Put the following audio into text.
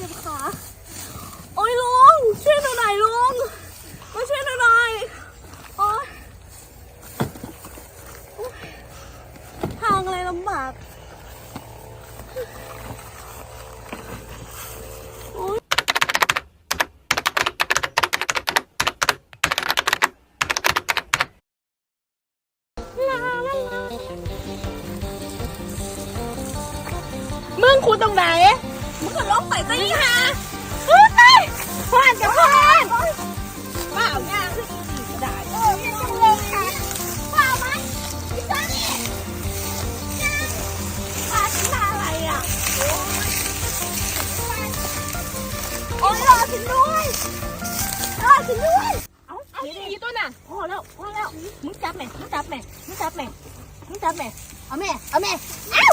จ็บขา โอ้ยลุงช่วยหนูหน่อยลุง มาช่วยหนูหน่อยโอ้ยทางอะไรลำบากมึงคูตรงไหน มึงก็ร้องไปซะนี่ฮะเฮ้ยพานกับพานป้าเอายาขึ้นอีกก็ได้เออยังจังเลยค่ะป้าไหมพี่จ้านี่ป้าทำอะไรอะ โอ้ยรอฉันด้วยรอฉันด้วย เอาเอาดีตัวน่ะพอแล้วพอแล้ว มึงจับแม่ มึงจับแม่ มึงจับแม่ มึงจับแม่ เอาแม่ เอาแม่เอา